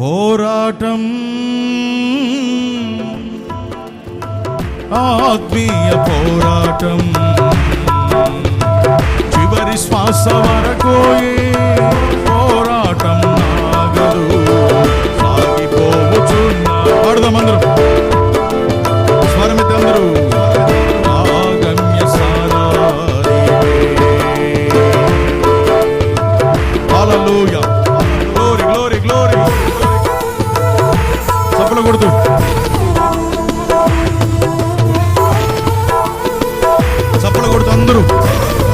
పోరాటం. ఆత్మీయ పోరాటం. చివరి శ్వాస వరకు పోరాటం నాగదు సాగిపోవచున్న పడదామందరం. స్వరమితందరూ Hallelujah. Let's go.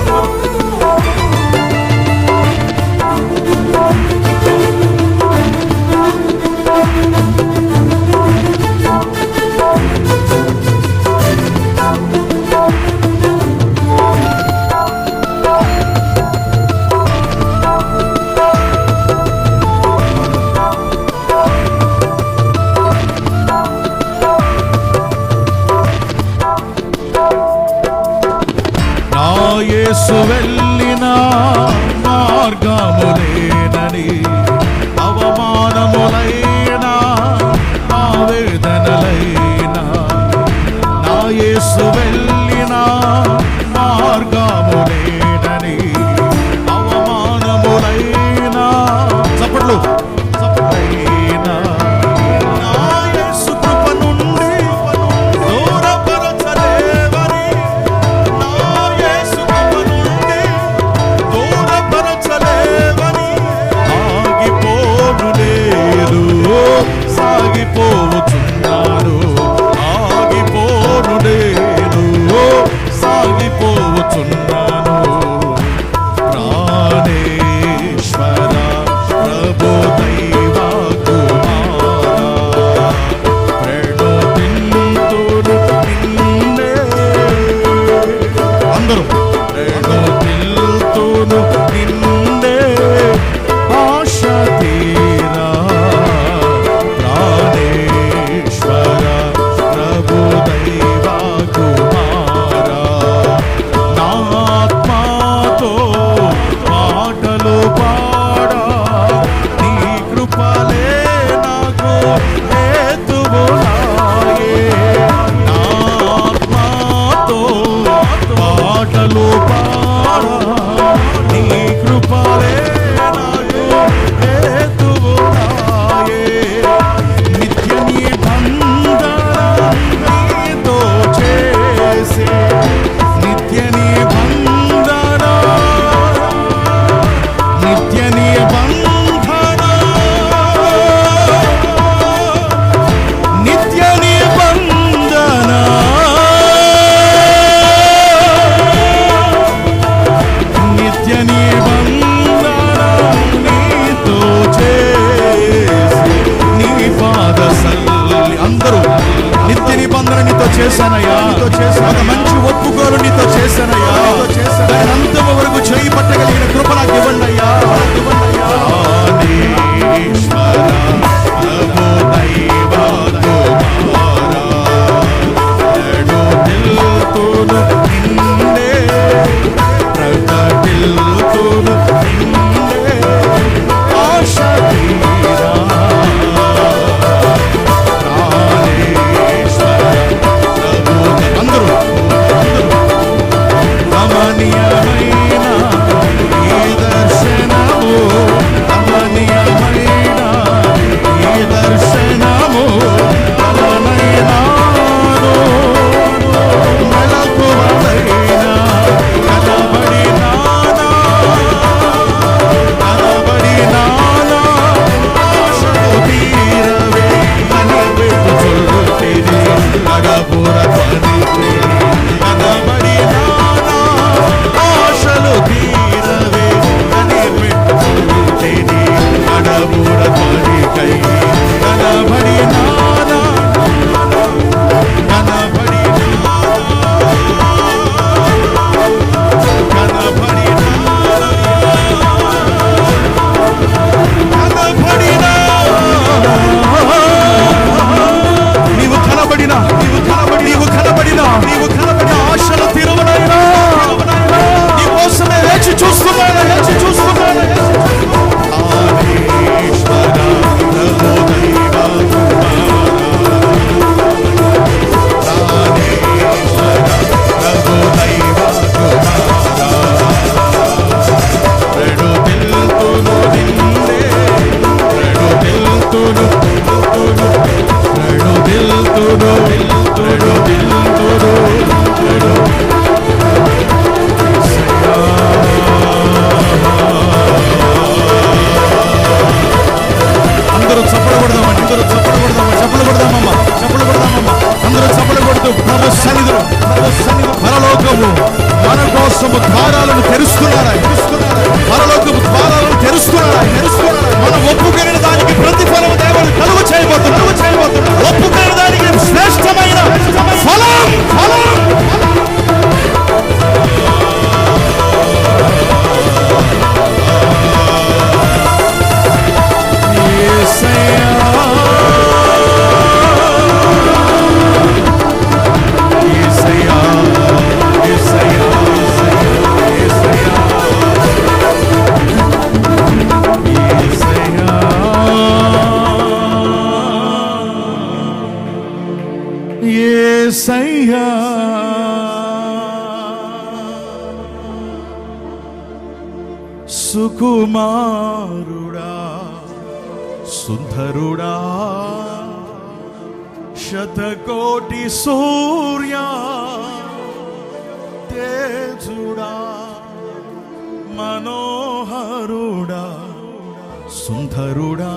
యేసు వెళ్ళిన మార్గములే sana ya. పరలోకము మన కోసము ద్వారాలను తెరుస్తున్నారా పరలోకము ద్వారాలను తెరుస్తున్నారా తెరుస్తున్నారా మనం ఒప్పుకొనిన దానికి ప్రతిఫలం దేవుడు కలుగు చేయబోతున్నారు యేసయ్యా సుకుమారుడా సుందరుడా శతకోటి సూర్య తేజుడా మనోహరుడా సుందరుడా.